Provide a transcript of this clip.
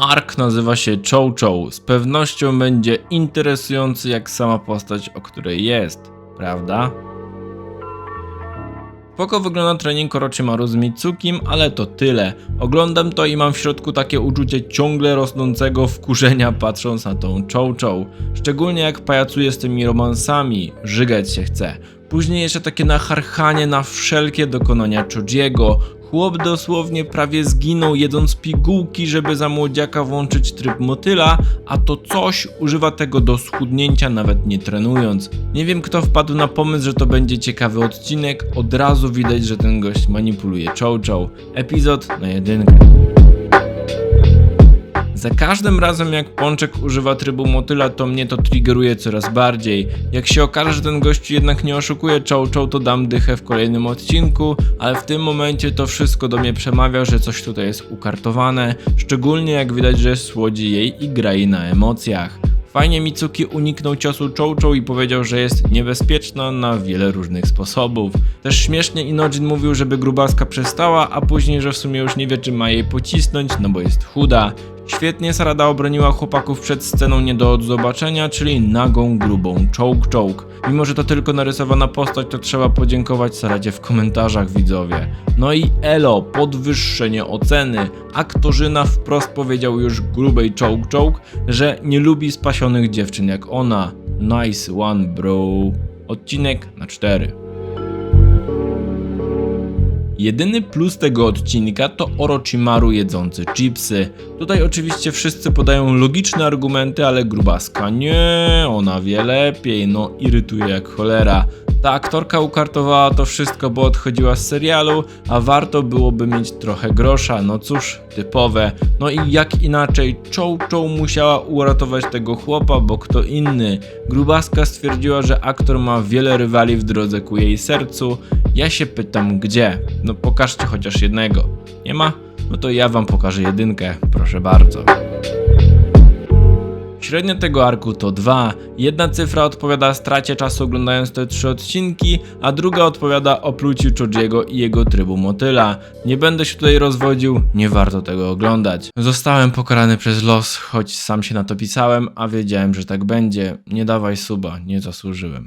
Ark nazywa się Chow Chow. Z pewnością będzie interesujący jak sama postać, o której jest, prawda? Spoko wygląda trening Orochimaru z Mitsukim, ale to tyle. Oglądam to i mam w środku takie uczucie ciągle rosnącego wkurzenia patrząc na tą Chow Chow. Szczególnie jak pajacuje z tymi romansami, żygać się chce. Później jeszcze takie nacharchanie na wszelkie dokonania Chojiego. Chłop dosłownie prawie zginął jedząc pigułki, żeby za młodziaka włączyć tryb motyla, a to coś używa tego do schudnięcia nawet nie trenując. Nie wiem kto wpadł na pomysł, że to będzie ciekawy odcinek, od razu widać, że ten gość manipuluje Chow. Epizod na jedynkę. Za każdym razem jak Pączek używa trybu motyla, to mnie to triggeruje coraz bardziej. Jak się okaże, że ten gościu jednak nie oszukuje Chow Chow, to dam dychę w kolejnym odcinku, ale w tym momencie to wszystko do mnie przemawia, że coś tutaj jest ukartowane, szczególnie jak widać, że słodzi jej i gra na emocjach. Fajnie Mitsuki uniknął ciosu Chow Chow i powiedział, że jest niebezpieczna na wiele różnych sposobów. Też śmiesznie Inojin mówił, żeby grubaska przestała, a później, że w sumie już nie wie, czy ma jej pocisnąć, no bo jest chuda. Świetnie Sarada obroniła chłopaków przed sceną nie do zobaczenia, czyli nagą, grubą czołg czołg. Mimo, że to tylko narysowana postać, to trzeba podziękować Saradzie w komentarzach widzowie. No i Elo, podwyższenie oceny. Aktorzyna wprost powiedział już grubej czołg czołg, że nie lubi spasionych dziewczyn jak ona. Nice one bro. Odcinek na 4. Jedyny plus tego odcinka to Orochimaru jedzący chipsy. Tutaj oczywiście wszyscy podają logiczne argumenty, ale grubaska nie, ona wie lepiej, no irytuje jak cholera. Ta aktorka ukartowała to wszystko, bo odchodziła z serialu, a warto byłoby mieć trochę grosza, no cóż, typowe. No i jak inaczej, Chow Chow musiała uratować tego chłopa, bo kto inny. Grubaska stwierdziła, że aktor ma wiele rywali w drodze ku jej sercu. Ja się pytam, gdzie? No pokażcie chociaż jednego. Nie ma? No to ja wam pokażę jedynkę, proszę bardzo. Średnia tego arku to 2. Jedna cyfra odpowiada stracie czasu oglądając te trzy odcinki, a druga odpowiada opluciu Chojiego i jego trybu motyla. Nie będę się tutaj rozwodził, nie warto tego oglądać. Zostałem pokarany przez los, choć sam się na to pisałem, a wiedziałem, że tak będzie. Nie dawaj suba, nie zasłużyłem.